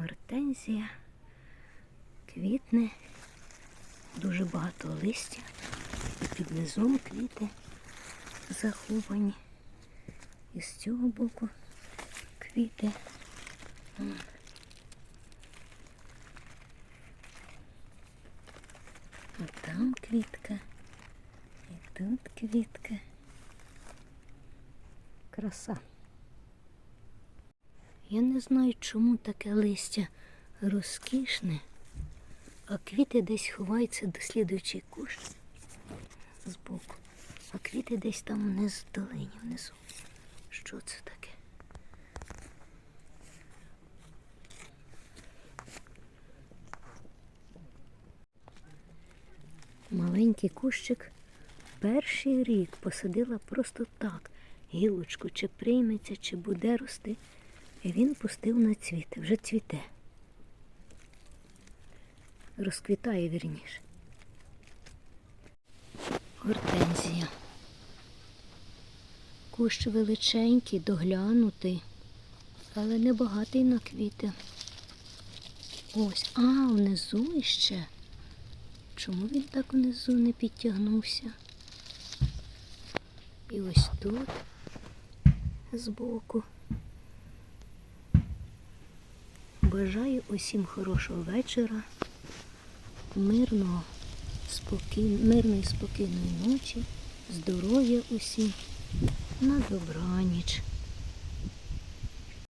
Гортензія квітне, дуже багато листя. І під низом квіти заховані. І з цього боку квіти. От там квітка. І тут квітка. Краса. Я не знаю, чому таке листя розкішне, а квіти десь ховаються до слідуючий кущ збоку. А квіти десь там внизу в долині внизу. Що це таке? Маленький кущик перший рік посадила просто так. Гілочку, чи прийметься, чи буде рости. І він пустив на цвіти, вже цвіте. Розквітає вірніше. Гортензія. Кущ величенький, доглянутий, але не багатий на квіти. Ось, а, внизу іще. Чому він так внизу не підтягнувся? І ось тут збоку. Бажаю усім хорошого вечора, мирного, спокій... мирної, спокійної ночі, здоров'я усім, на добраніч.